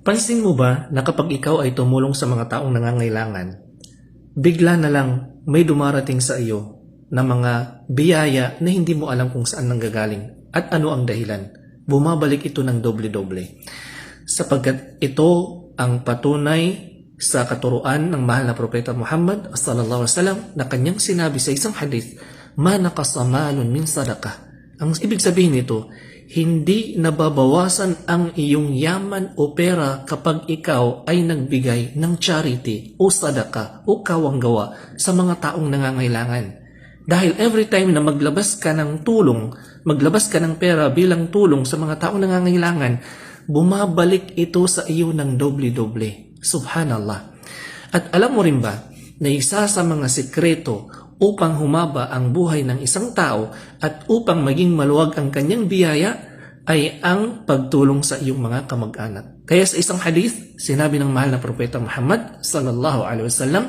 Pansin mo ba na kapag ikaw ay tumulong sa mga taong nangangailangan, bigla na lang may dumarating sa iyo na mga biyaya na hindi mo alam kung saan nanggagaling at ano ang dahilan. Bumabalik ito ng doble-doble. Sapagkat ito ang patunay sa katuruan ng mahal na propeta Muhammad sallallahu alaihi wasallam na kanyang sinabi sa isang hadith, "Ma naqasamalun min sadaqah." Ang ibig sabihin nito, hindi nababawasan ang iyong yaman o pera kapag ikaw ay nagbigay ng charity o sadaka o kawanggawa sa mga taong nangangailangan. Dahil every time na maglabas ka ng tulong, maglabas ka ng pera bilang tulong sa mga taong nangangailangan, bumabalik ito sa iyo ng doble-doble. Subhanallah. At alam mo rin ba na isa sa mga sekreto upang humaba ang buhay ng isang tao at upang maging maluwag ang kanyang biyaya ay ang pagtulong sa iyong mga kamag-anak. Kaya sa isang hadith, sinabi ng mahal na propeta Muhammad sallallahu alaihi wasallam,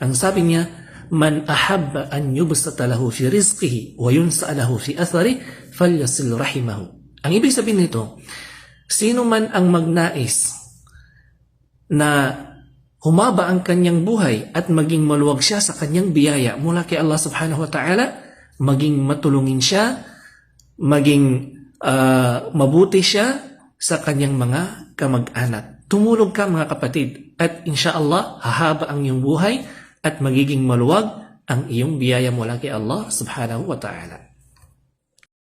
ang sabi niya, Man ahabba an yubsata lahu fi rizqihi wa yunsa lahu fi athari falyasil rahimahu. Ang ibig sabihin nito, sino man ang magnais na humaba ang kanyang buhay at maging maluwag siya sa kanyang biyaya mula kay Allah subhanahu wa ta'ala, maging matulungin siya, maging ah, mabuti siya sa kanyang mga kamag-anak. Tumulog ka mga kapatid at insya Allah hahaba ang iyong buhay at magiging maluwag ang iyong biyaya mula kay Allah subhanahu wa ta'ala.